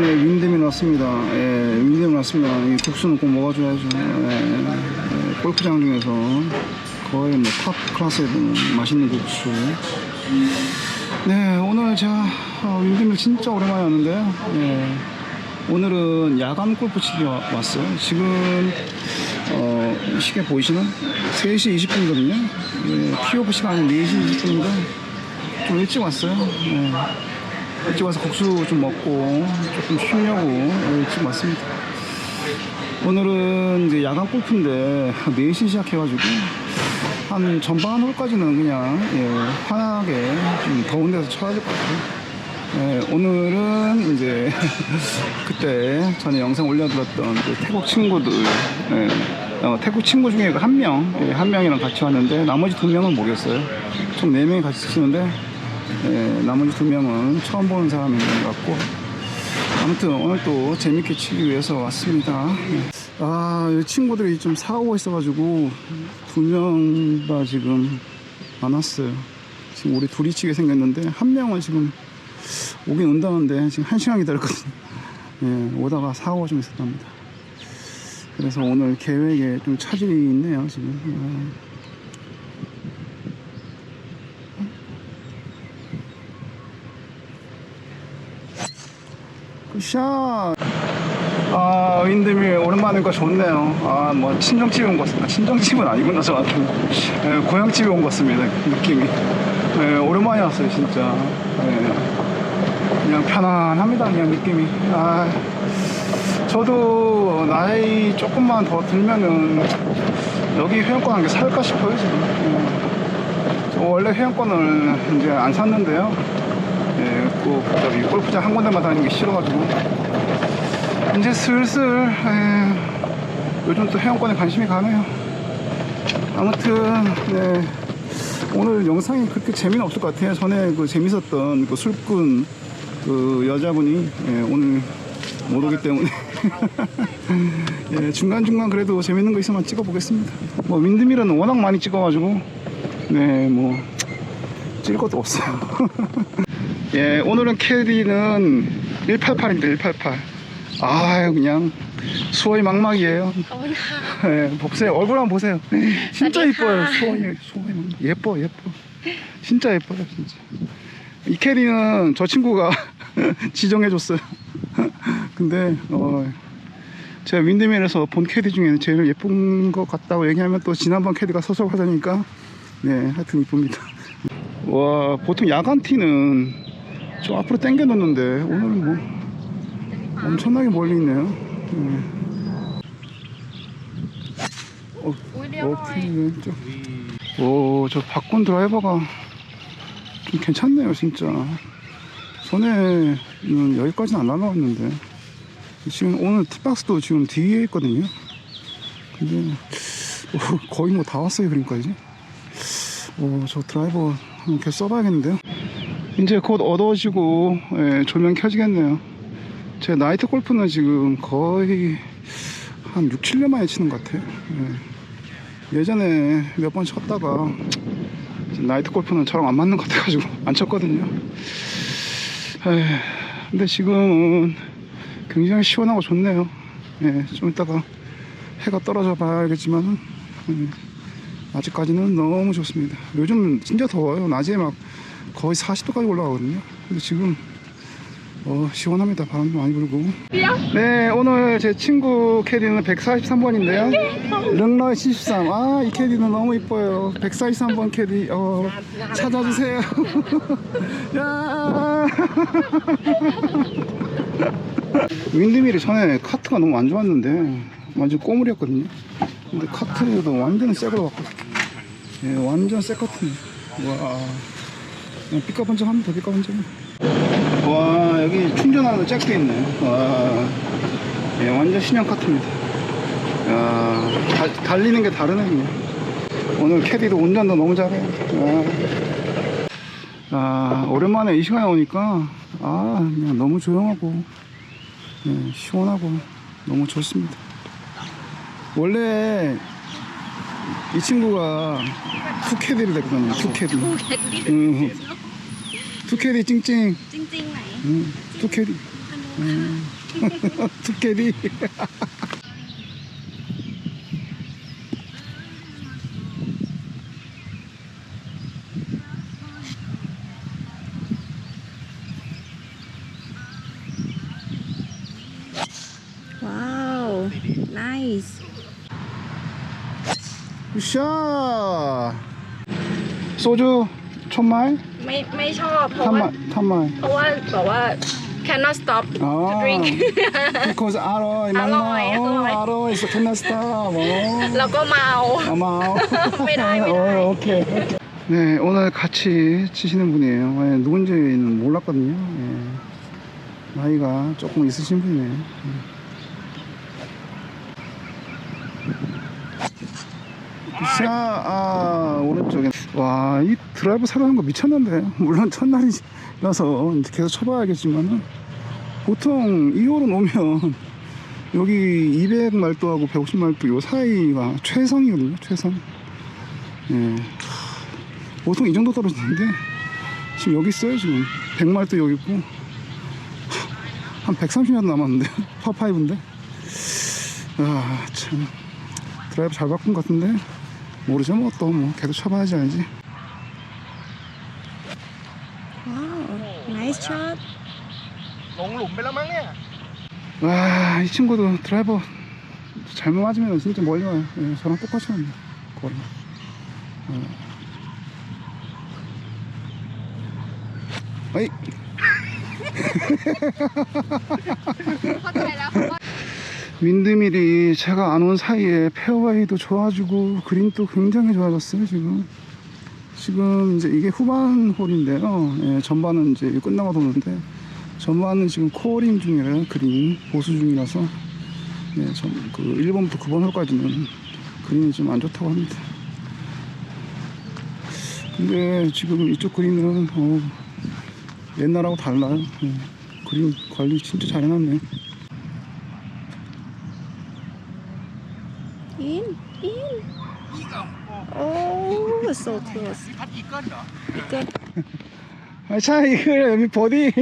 오랜만에 윈드밀 왔습니다. 예, 윈드밀 왔습니다. 이 국수는 꼭 먹어줘야죠. 예, 예, 골프장 중에서 거의 뭐 탑 클래스의 맛있는 국수. 네, 오늘 제가 어, 윈드밀 진짜 오랜만에 왔는데요. 예, 오늘은 야간 골프 치기 와- 왔어요. 지금 어, 시계 보이시나? 3시 20분이거든요. 예, 티오프 시간이 4시 20분인데 좀 일찍 왔어요. 예. 일찍 와서 국수 좀 먹고 조금 쉬려고 일찍 왔습니다. 오늘은 이제 야간 골프인데 4시 시작해가지고 한 전방 한 홀까지는 그냥 예, 편하게 좀 더운 데서 쳐야 될 것 같아요. 예, 오늘은 이제 그때 전에 영상 올려드렸던 그 태국 친구들 예, 어, 태국 친구 중에 한 명, 예, 한 명이랑 같이 왔는데 나머지 두 명은 모르겠어요. 총 네 명이 같이 치는데 예, 나머지 두 명은 처음 보는 사람인 것 같고 아무튼 오늘 또 재밌게 치기 위해서 왔습니다. 예. 아, 이 친구들이 좀 사오고 있어가지고 두 명 다 지금 안 왔어요. 지금 우리 둘이 치게 생겼는데 한 명은 지금 오긴 온다는데 지금 한 시간 기다렸거든요. 예, 오다가 사고가 좀 있었답니다. 그래서 오늘 계획에 좀 차질이 있네요, 지금. 굿샷! 아, 윈드밀 오랜만이니까 좋네요. 아, 뭐, 친정집에 온 것 같습니다. 친정집은 아니구나, 저한테. 예, 고향집에 온 것 같습니다, 느낌이. 예, 오랜만에 왔어요, 진짜. 예, 그냥 편안합니다, 그냥 느낌이. 아, 저도 나이 조금만 더 들면은 여기 회원권 한 개 살까 싶어요, 지금. 원래 회원권을 이제 안 샀는데요. 예, 꼭 저기 골프장 한 군데만 다니는 게 싫어가지고 이제 슬슬 예, 요즘 또 회원권에 관심이 가네요. 아무튼 네, 오늘 영상이 그렇게 재미는 없을 것 같아요. 전에 그 재밌었던 그 술꾼 그 여자분이 예, 오늘 못 오기 때문에 예, 중간중간 그래도 재밌는 거 있으면 찍어보겠습니다. 뭐 윈드밀은 워낙 많이 찍어가지고 네뭐 찍을 것도 없어요. 예, 오늘은 캐디는 188인데 188. 아유 그냥 수원이 막막이에요. 예, 보세요 얼굴 한번 보세요. 진짜 이뻐요 수원이 수원이 막막. 예뻐 예뻐. 진짜 예뻐요 진짜. 이 캐디는 저 친구가 지정해줬어요. 근데 어, 제가 윈드밀에서 본 캐디 중에는 제일 예쁜 것 같다고 얘기하면 또 지난번 캐디가 서서 하자니까 네 하여튼 이쁩니다. 와 보통 야간 티는 저 앞으로 땡겨 놓는데 오늘은 뭐 엄청나게 멀리 있네요. 네. 어, 어필이 오저 바꾼 드라이버가 좀 괜찮네요 진짜. 전에는 여기까지는 안 날라왔는데. 지금 오늘 티박스도 지금 뒤에 있거든요. 근데 어, 거의 뭐 다 왔어요 그러니까 이제 어, 저 드라이버 한번 써봐야겠는데요. 이제 곧 어두워지고, 예, 조명 켜지겠네요. 제 나이트 골프는 지금 거의 한 6, 7년 만에 치는 것 같아요. 예. 예전에 몇 번 쳤다가 나이트 골프는 저랑 안 맞는 것 같아가지고 안 쳤거든요. 에이, 근데 지금은 굉장히 시원하고 좋네요. 예, 좀 이따가 해가 떨어져 봐야겠지만 아직까지는 너무 좋습니다. 요즘 진짜 더워요. 낮에 막 거의 40도까지 올라가거든요. 근데 지금 어, 시원합니다. 바람도 많이 불고. 네, 오늘 제 친구 캐디는 143번인데요. 릉러의 73. 아, 이 캐디는 너무 이뻐요. 143번 캐디, 어, 찾아주세요. 야 윈드밀이 전에 카트가 너무 안 좋았는데, 완전 꼬물이었거든요. 근데 카트도 완전 새 걸로 바꿨어. 예, 완전 새 카트네. 와. 픽업 한점 하면 돼 픽업 한점와 여기 충전하는 잭도 있네. 와. 예, 완전 신형 카트입니다. 야, 다, 달리는 게 다르네 그냥. 오늘 캐디도 운전도 너무 잘해. 아, 아 오랜만에 이 시간에 오니까 아 그냥 너무 조용하고 예, 시원하고 너무 좋습니다. 원래 이 친구가 푸캐디를 됐거든요 푸캐디. 응. 투캐디 찡찡 จริงๆไหน 응, 투캐디 อันนู้น 음. 투캐리. Wow, nice. 샤. 소주 천말? ไม่ไม่ชอบเพราะว่า 탄말, 탄말. เพราะว่าแบบว่า cannot stop to 아, drink because 아로이 맞나? 아로이, 어, 아로이. 아로이 is 캐나스타. 뭐. แล้วก็เมา 아마. ไม่ได้ไม่ได้ 어, 오케이. 네, 오늘 같이 치시는 분이에요. 예, 누군지는 몰랐거든요. 예. 나이가 조금 있으신 분이에요. 자, 아, 오른쪽에. 와, 이 드라이브 한거 미쳤는데. 물론 첫날이라서 이제 계속 쳐봐야겠지만은. 보통 2홀은 오면 여기 200말도하고 150말도 요 사이가 최성이거든요, 최성. 예. 보통 이 정도 떨어지는데 지금 여기 있어요, 지금. 100말도 여기 있고. 한 130만 남았는데, 파5인데. 아, 참. 드라이브 잘 바꾼 것 같은데. 모르죠, 뭐, 또, 뭐, 계속 쳐봐야지 알지. Wow, nice shot. ลงหลุมไปแล้วมั้งเนี่ย 와, 이 친구도 드라이버 잘못 맞으면 진짜 멀리 와요. 예, 저랑 똑같이 합니다. 거리. 어. 어이. 윈드밀이 제가 안 온 사이에 페어웨이도 좋아지고 그린도 굉장히 좋아졌어요 지금. 지금 이제 이게 후반 홀인데요. 예, 전반은 이제 끝나고 도는데 전반은 지금 코어링 중이라 그린. 보수 중이라서. 예, 전, 그 1번부터 9번 홀까지는 그린이 좀 안 좋다고 합니다. 근데 지금 이쪽 그린은 어, 옛날하고 달라요. 예, 그린 관리 진짜 잘 해놨네 틀렸어 틀렸어. 이건 아, 아차 이거 여기 버디.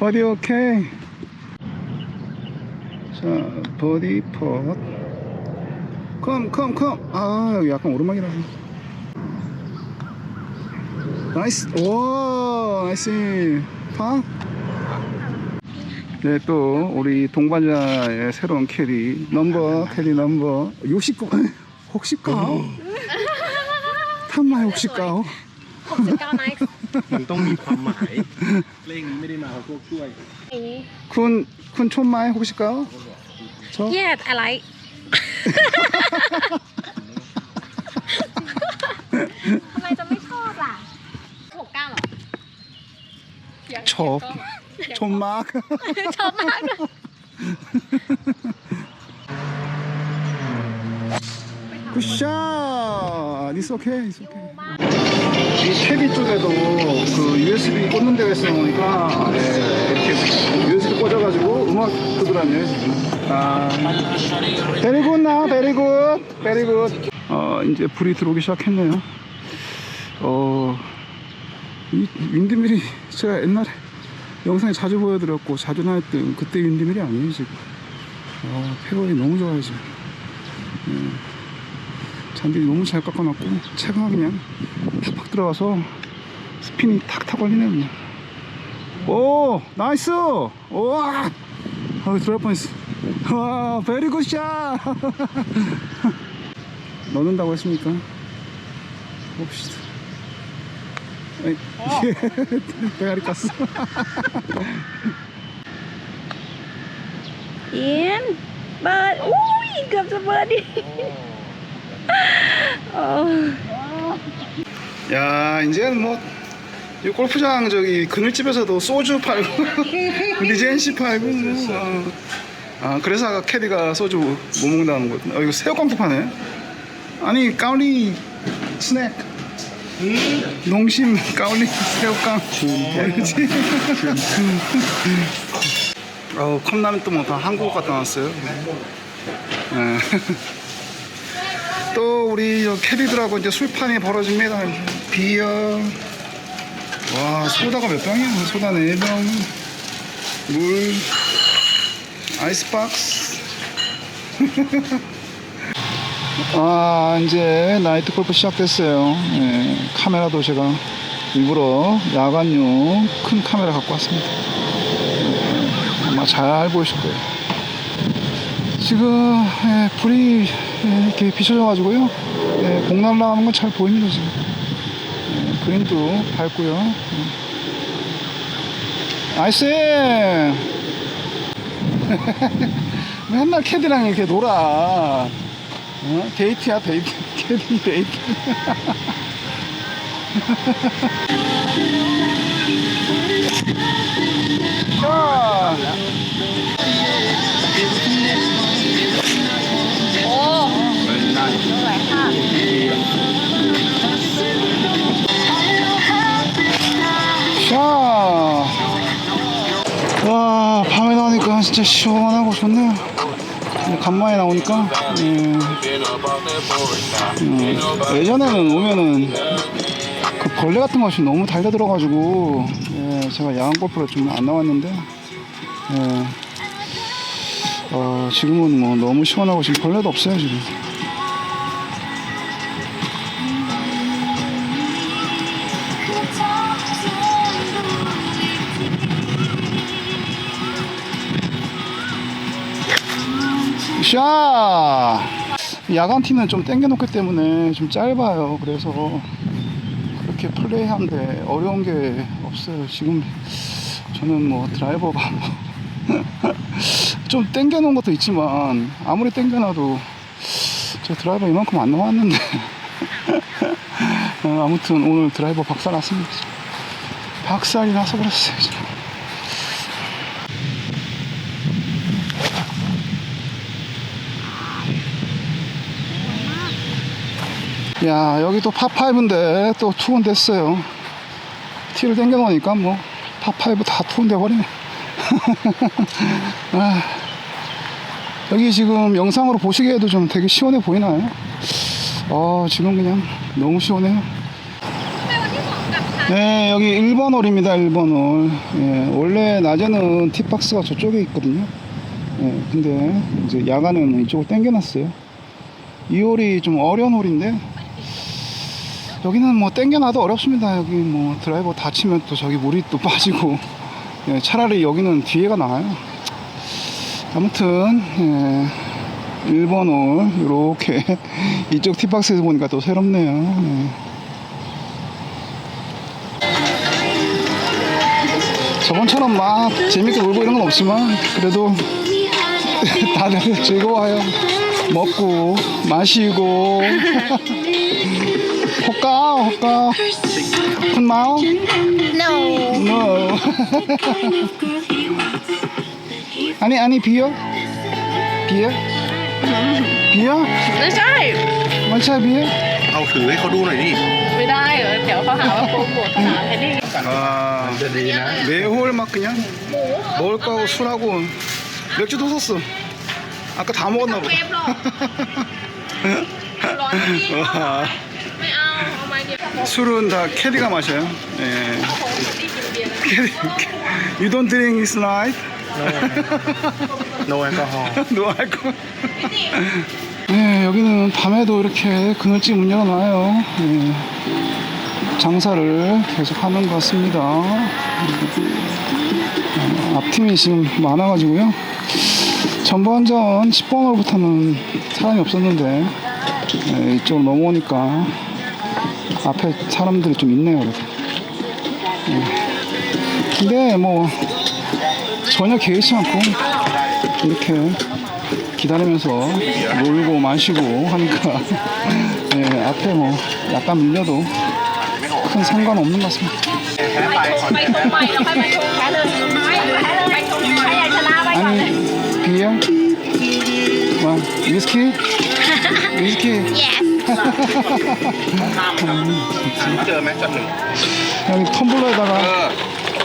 버디 오케이. 자 버디 펫 컴컴컴. 아 여기 약간 오르막이라 나이스. 오 나이스. 파. 네, 또 우리 동반자의 새로운 캐리 넘버 캐리 넘버. 69번 69 ทำไม69 69ไนท์มันต้องมีความหมาย เพลงนี้ไม่ได้มาเพราะพวกกล้วย อย่างนี้ คุณคุณชมไหม69ชอบ yes I like ทำไมจะไม่ชอบล่ะ69เหรอชอบ ชมมาก ชอบมากเลย 굿샷! It's okay, it's okay. 이 캐비 쪽에도 그 USB 꽂는 데가 있으니까 예, 이렇게 USB 꽂아가지고 음악 듣더라고요 지금. 아, 베리굿 나, 베리굿, 베리굿. 어, 이제 불이 들어오기 시작했네요. 어, 이 윈드밀이 제가 옛날에 영상에 자주 보여드렸고 자주 나왔던 그때 윈드밀이 아니에요 지금. 어, 페어웨이 너무 좋아요 지금. 잔디를 너무 잘 깎아놨고 채가 그냥 팍팍 들어가서 스핀이 탁탁 걸리네 그냥. 오 나이스! 우와 아, 아 들어갈 뻔했어. 와 베리 굿샷 넣는다고 했습니까? 봅시다. 에이, 어. 대가리 깠어. in but ooh, he comes a buddy 야 이제는 뭐 이 골프장 저기 그늘집에서도 소주 팔고 리젠시 팔고 뭐, 어. 아 그래서 아까 캐디가 소주 못 먹는다는 거였나 어, 이거 새우깡도 파네. 아니 까울리 스낵. 농심 까울리 새우깡. 그렇지 어 컵라면 또 뭐 다 한국 갔다 왔어요. 예. 또 우리 저 캐디들하고 이제 술판이 벌어집니다. 비어, 와 소다가 몇 병이야? 소다 4병. 물. 아이스박스. 아 이제 나이트 골프 시작됐어요. 예, 카메라도 제가 일부러 야간용 큰 카메라 갖고 왔습니다. 예, 아마 잘 보이실 거예요. 지금 예, 불이 예, 이렇게 비춰져 가지고요. 예, 공 날라가는 건 잘 보입니다 지금 예, 그린도 밝고요. 예. 나이스! 맨날 캐디랑 이렇게 놀아. 어? 데이트야 데이트. 캐디 데이트. 자 진짜 시원하고 좋네요. 근데 간만에 나오니까 예, 어, 예전에는 오면은 그 벌레 같은 것이 너무 달려들어가지고 예, 제가 야간 골프를 좀 안 나왔는데 예, 어, 지금은 뭐 너무 시원하고 지금 벌레도 없어요 지금. 샤! 야간 티는 좀 당겨놓기 때문에 좀 짧아요. 그래서 그렇게 플레이하는데 어려운 게 없어요. 지금 저는 뭐 드라이버가 좀 당겨놓은 것도 있지만 아무리 당겨놔도 제 드라이버 이만큼 안 나왔는데 어, 아무튼 오늘 드라이버 박살 났습니다. 박살이 나서 그랬어요. 야 여기 또 파5인데 또 투혼 됐어요. 티를 당겨 놓으니까 뭐 파5 다 투혼 돼 버리네. 아, 여기 지금 영상으로 보시기에도 좀 되게 시원해 보이나요? 어 지금 그냥 너무 시원해요 네 여기 1번 홀입니다 1번 홀. 예, 원래 낮에는 티박스가 저쪽에 있거든요. 예, 근데 이제 야간에는 이쪽을 당겨놨어요. 이 홀이 좀 어려운 홀인데 여기는 뭐 땡겨놔도 어렵습니다. 여기 뭐 드라이버 다치면 또 저기 물이 또 빠지고 예, 차라리 여기는 뒤에가 나아요. 아무튼 예, 1번 홀 이렇게 이쪽 티박스에서 보니까 또 새롭네요. 예. 저번처럼 막 재밌게 놀고 이런 건 없지만 그래도 다들 즐거워요. 먹고 마시고 호까 호까 큰 마오 no no 아니 아니 비어 비어 비어 ไม่ใช่ ไม่ใช่เบียร์ เอาถือให้เขาดูหน่อยดิ ไม่ได้เหรอเดี๋ยวเขาหาว่าโปรโมทสนามเทนนิส 아 จะดีนะ 매홀 막 그냥 먹을 거하고 술하고 맥주도 샀어 아까 다 먹었나 보다 ไม่ต้องเวฟหรอก ร้อนที่ 와, 술은 다 캐디가 마셔요. 예. 캐디, you don't drink is night. No alcohol. no alcohol. 예, 여기는 밤에도 이렇게 그늘지 문 열어놔요. 예. 장사를 계속 하는 것 같습니다. 예, 앞팀이 지금 많아가지고요. 전부 한전 10번 홀부터는 사람이 없었는데 예, 이쪽으로 넘어오니까 앞에 사람들이 좀 있네요. 그래도. 예. 근데 뭐, 전혀 개의치 않고, 이렇게 기다리면서 놀고 마시고 하니까 예, 앞에 뭐 약간 밀려도 큰 상관없는 것 같습니다. เจอไหมจับหนึ่ง 여기 텀블러에다가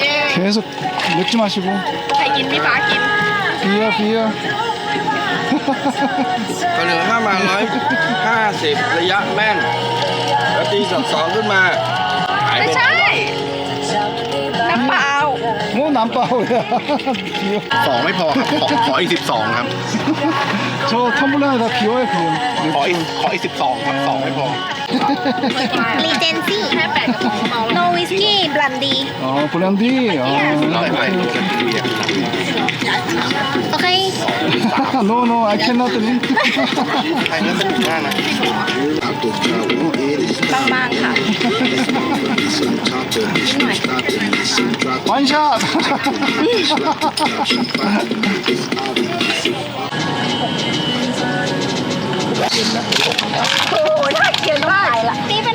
เย้ 계속 맥주 마시고 ใครกินพี่ฟ้ากิน 비어 비어 ก็เหลือห้ามาร้อยห้าสิบระยะแม่น แล้วตีสองสองขึ้นมาหาย ไม่ ไป ใช่ น้ำเปล่าเลยอะ สองไม่พอครับ ขอขออีกสิบสองครับ 저 텀블러에다 비워요 그냥 ขออีกขออีกสิบสองครับสองไม่พอ รีเจนซี่แค่แปดกระป๋องเมาโนวิสกี้บลันดี 어 브랜디 어. ร้อยไปจะเบียร์ โอเค no no I cannot drink ใครเลือกสิบห้านะ บางๆค่ะ 원샷 โอ้โหน่าเกลียดมากนี่ไปไหน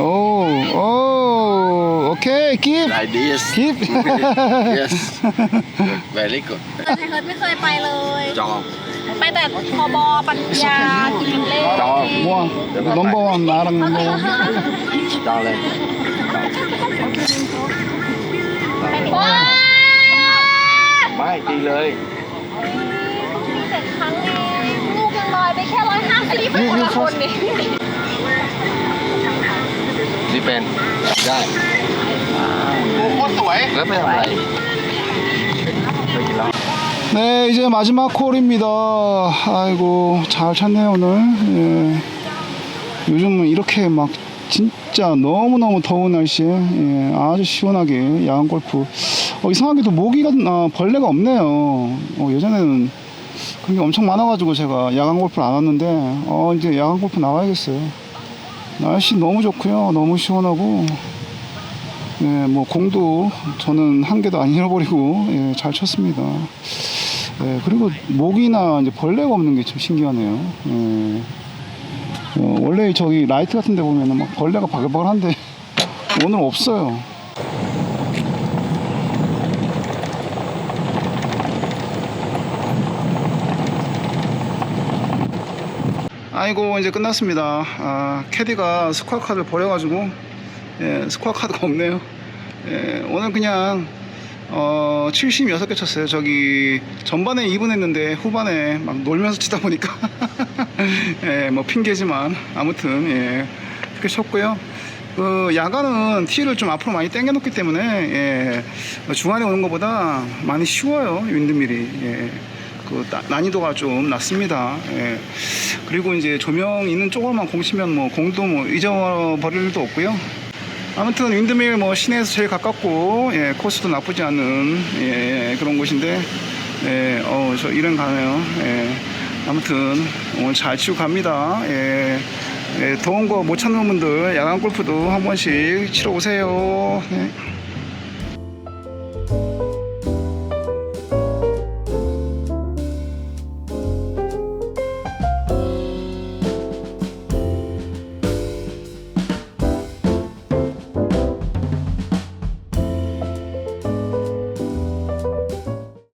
โอ้ oh, okay, keep. Like this. Keep. yes. Very good. แต่ไทยเฮิร์ไม่เคยไปเลยจอดไปแต่คอบอปัญญากิเล่ Jong. Wow, number ารั larang เลย ว้าไม่ดีเลยครั้งเองลูกยังลอยไปแค่ร้อยห้าสิบคนละคนนี่ นี่เป็น ได้ โอ้โคตรสวย แล้วไม่ทำอะไร 네, 이제 마지막 콜입니다. 아이고, 잘 찼네요, 오늘. 예. 요즘은 이렇게 막 진짜 너무너무 더운 날씨에 예, 아주 시원하게 야간 골프. 어, 이상하게도 모기가, 아, 벌레가 없네요. 어, 예전에는 그런 게 엄청 많아가지고 제가 야간 골프를 안 왔는데, 어, 이제 야간 골프 나와야겠어요. 날씨 너무 좋고요. 너무 시원하고. 예, 뭐 공도 저는 한 개도 안 잃어버리고 예, 잘 쳤습니다. 예, 그리고 모기나 이제 벌레가 없는 게좀 신기하네요. 예. 어, 원래 저기 라이트 같은 데 보면은 막 벌레가 바글바글한데 오늘 없어요. 아이고 이제 끝났습니다. 아, 캐디가 스쿼 카드를 버려가지고 예, 스코어 카드가 없네요. 예, 오늘 그냥 어, 76개 쳤어요. 저기 전반에 2분 했는데 후반에 막 놀면서 치다 보니까 예, 뭐 핑계지만 아무튼 예, 그렇게 쳤고요. 그 야간은 티를 좀 앞으로 많이 당겨 놓기 때문에 예, 중간에 오는 것보다 많이 쉬워요. 윈드밀이. 예. 그 나- 난이도가 좀 낮습니다. 예. 그리고 이제 조명 있는 쪽으로만 공 치면 뭐 공도 뭐 잊어버릴 일도 없고요. 아무튼 윈드밀 뭐 시내에서 제일 가깝고 예, 코스도 나쁘지 않은 예, 그런 곳인데 예, 어, 저 이런 가네요. 예, 아무튼 오늘 잘 치고 갑니다. 예, 예, 더운 거 못 찾는 분들 야간 골프도 한 번씩 치러 오세요. 예.